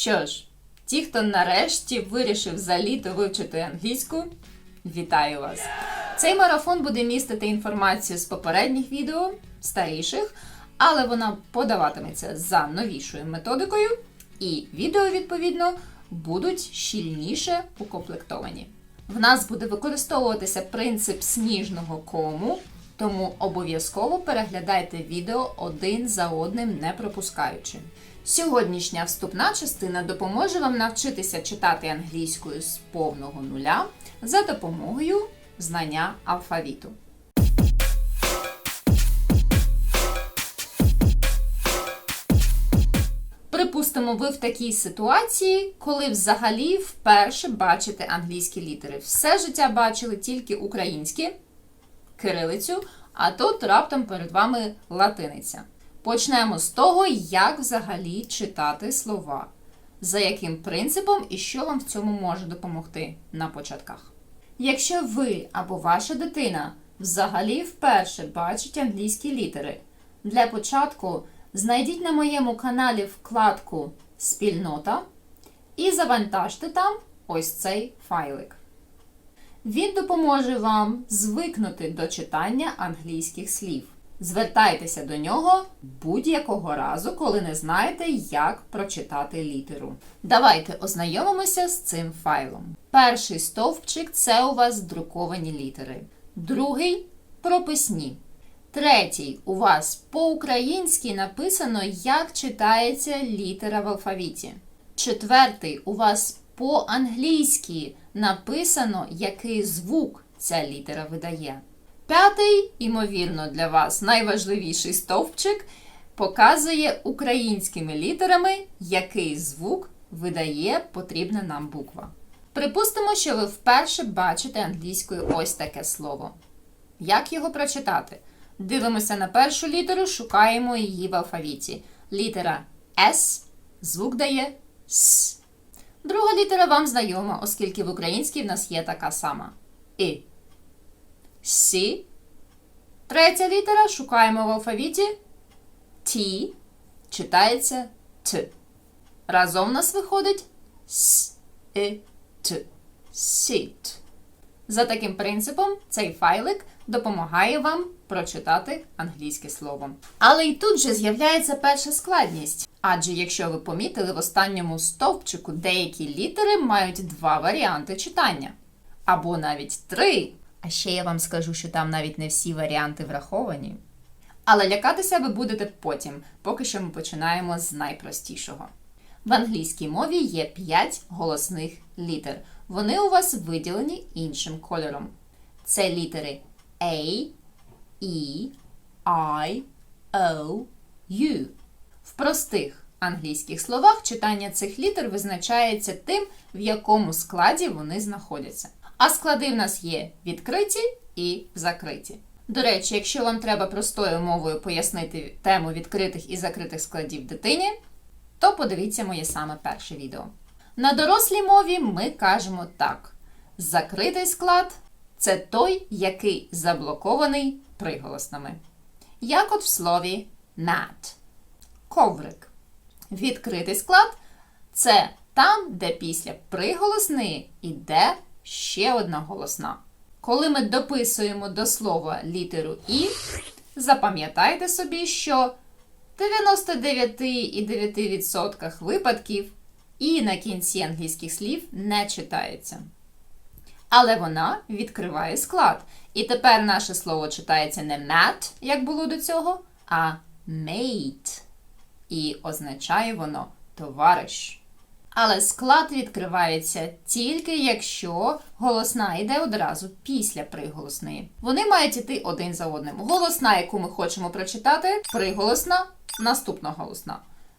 Що ж, ті, хто нарешті вирішив за літо вивчити англійську, вітаю вас! Цей марафон буде містити інформацію з попередніх відео, старіших, але вона подаватиметься за новішою методикою, і відео, відповідно, будуть щільніше укомплектовані. В нас буде використовуватися принцип сніжного кому, тому обов'язково переглядайте відео один за одним, не пропускаючи. Сьогоднішня вступна частина допоможе вам навчитися читати англійською з повного нуля за допомогою знання алфавіту. Припустимо, ви в такій ситуації, коли взагалі вперше бачите англійські літери. Все життя бачили тільки українські кирилицю, а тут раптом перед вами латиниця. Почнемо з того, як взагалі читати слова, за яким принципом і що вам в цьому може допомогти на початках. Якщо ви або ваша дитина взагалі вперше бачить англійські літери, для початку знайдіть на моєму каналі вкладку Спільнота і завантажте там ось цей файлик. Він допоможе вам звикнути до читання англійських слів. Звертайтеся до нього будь-якого разу, коли не знаєте, як прочитати літеру. Давайте ознайомимося з цим файлом. Перший стовпчик це у вас друковані літери. Другий прописні. Третій у вас по-українськи написано, як читається літера в алфавіті. Четвертий у вас по-англійськи написано, який звук ця літера видає. П'ятий, ймовірно, для вас найважливіший стовпчик показує українськими літерами, який звук видає потрібна нам буква. Припустимо, що ви вперше бачите англійською ось таке слово. Як його прочитати? Дивимося на першу літеру, шукаємо її в алфавіті. Літера С, звук дає С. Друга літера вам знайома, оскільки в українській в нас є така сама. І. Сі. Третя літера шукаємо в алфавіті Т. Читається Т. Разом у нас виходить С, І, Т. Сіт. За таким принципом, цей файлик допомагає вам прочитати англійське слово. Але і тут же з'являється перша складність. Адже якщо ви помітили в останньому стовпчику деякі літери мають два варіанти читання. Або навіть три. А ще я вам скажу, що там навіть не всі варіанти враховані. Але лякатися ви будете потім, поки що ми починаємо з найпростішого. В англійській мові є 5 голосних літер. Вони у вас виділені іншим кольором. Це літери A, E, I, O, U. В простих англійських словах читання цих літер визначається тим, в якому складі вони знаходяться. А склади в нас є відкриті і закриті. До речі, якщо вам треба простою мовою пояснити тему відкритих і закритих складів дитині, то подивіться моє саме перше відео. На дорослій мові ми кажемо так: закритий склад це той, який заблокований приголосними. Як от в слові mat. Коврик. Відкритий склад це там, де після приголосної йде ще одна голосна. Коли ми дописуємо до слова літеру І, запам'ятайте собі, що в 99,9% випадків І на кінці англійських слів не читається. Але вона відкриває склад. І тепер наше слово читається не mat, як було до цього, а mate. І означає воно товариш. Але склад відкривається тільки якщо голосна йде одразу після приголосної. Вони мають іти один за одним. Голосна, яку ми хочемо прочитати, приголосна, наступна голосна.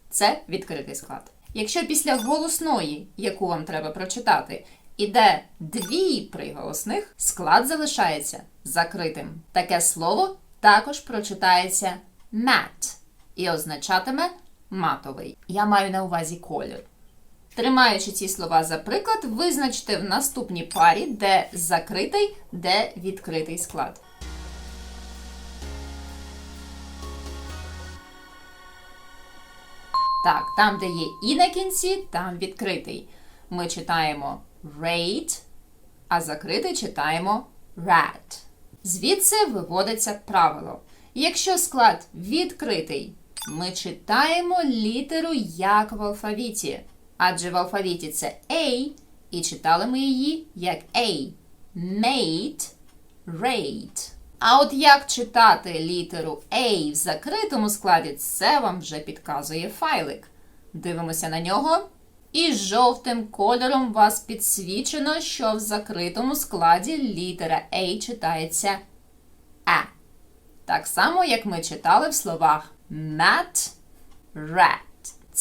Це відкритий склад. Якщо після голосної, яку вам треба прочитати, іде дві приголосних, склад залишається закритим. Таке слово також прочитається mat і означатиме матовий. Я маю на увазі колір. Тримаючи ці слова за приклад, визначте в наступній парі, де закритий, де відкритий склад. Так, там, де є і на кінці, там відкритий. Ми читаємо rate, а закритий читаємо rat. Звідси виводиться правило. Якщо склад відкритий, ми читаємо літеру як в алфавіті. Адже в алфавіті це A, і читали ми її як A. Made, rate. А от як читати літеру A в закритому складі, це вам вже підказує файлик. Дивимося на нього. І жовтим кольором вас підсвічено, що в закритому складі літера A читається А. Так само, як ми читали в словах mat, rat.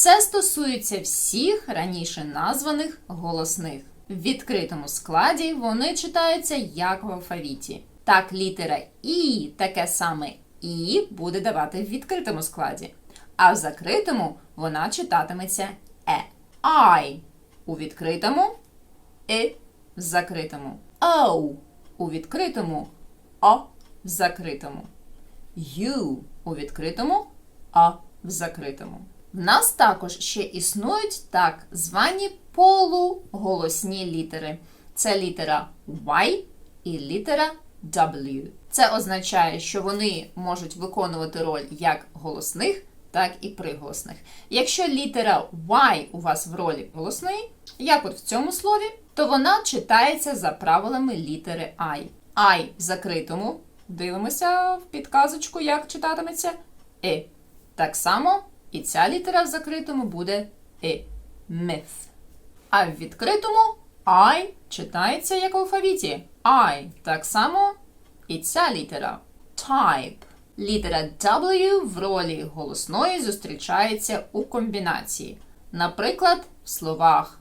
Це стосується всіх раніше названих голосних. В відкритому складі вони читаються як в алфавіті. Так, літера І, таке саме І буде давати в відкритому складі. А в закритому вона читатиметься Е. I у відкритому, І в закритому. O у відкритому, О в закритому. U у відкритому, А в закритому. В нас також ще існують так звані полуголосні літери. Це літера Y і літера W. Це означає, що вони можуть виконувати роль як голосних, так і приголосних. Якщо літера Y у вас в ролі голосної, як от в цьому слові, то вона читається за правилами літери I. I в закритому. Дивимося в підказочку, як читатиметься «и». Так само і ця літера в закритому буде «и» – myth. А в відкритому I читається як в алфавіті. I. Так само і ця літера type. Літера W в ролі голосної зустрічається у комбінації. Наприклад, в словах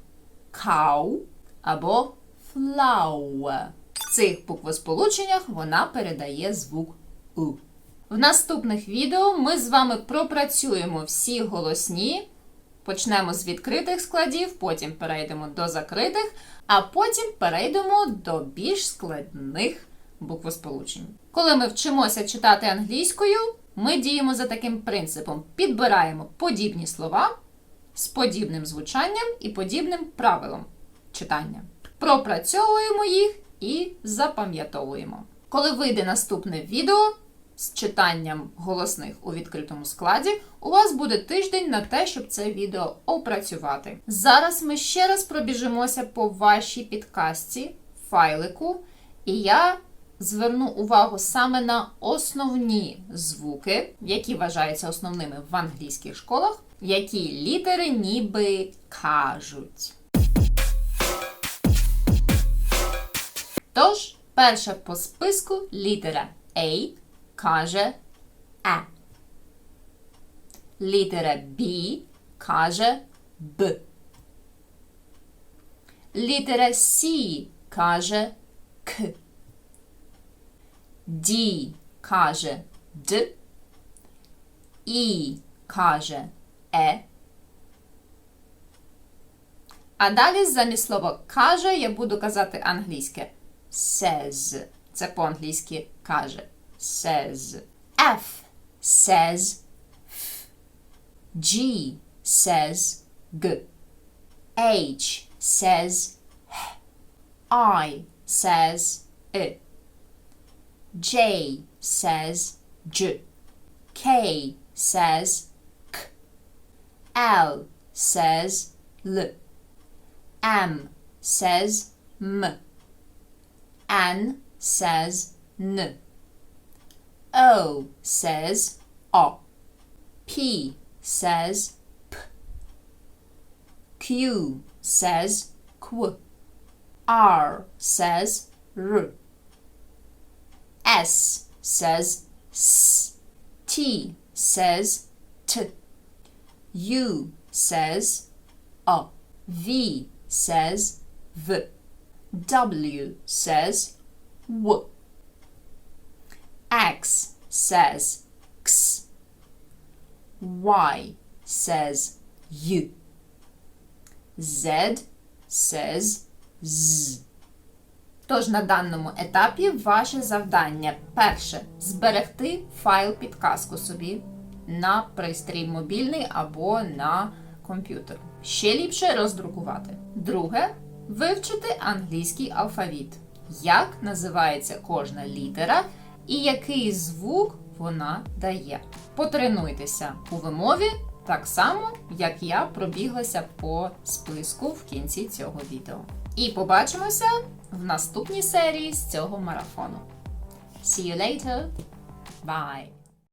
cow або flower. В цих буквосполученнях вона передає звук У. В наступних відео ми з вами пропрацюємо всі голосні. Почнемо з відкритих складів, потім перейдемо до закритих, а потім перейдемо до більш складних буквосполучень. Коли ми вчимося читати англійською, ми діємо за таким принципом: підбираємо подібні слова з подібним звучанням і подібним правилом читання. Пропрацьовуємо їх і запам'ятовуємо. Коли вийде наступне відео з читанням голосних у відкритому складі, у вас буде тиждень на те, щоб це відео опрацювати. Зараз ми ще раз пробіжимося по вашій підказці, файлику, і я зверну увагу саме на основні звуки, які вважаються основними в англійських школах, які літери ніби кажуть. Тож, перша по списку літера A каже А. Літера B каже Б. Літера C каже К. D каже Д. І каже Е. А далі замість слова каже я буду казати англійське says. Це по-англійськи каже. Says. F says F. G says G. H says H. I says I. J says J. K says K. L says L. M says M. N says N. O says O. P says P. Q says Q. R says R. S says S. T says T. U says O. V says V. W says W. X says X. Y says U. Z says Z. Тож на даному етапі ваше завдання перше зберегти файл підказку собі на пристрій мобільний або на комп'ютер. Ще ліпше роздрукувати. Друге вивчити англійський алфавіт. Як називається кожна літера і який звук вона дає. Потренуйтеся у вимові так само, як я пробіглася по списку в кінці цього відео. І побачимося в наступній серії з цього марафону. See you later. Bye.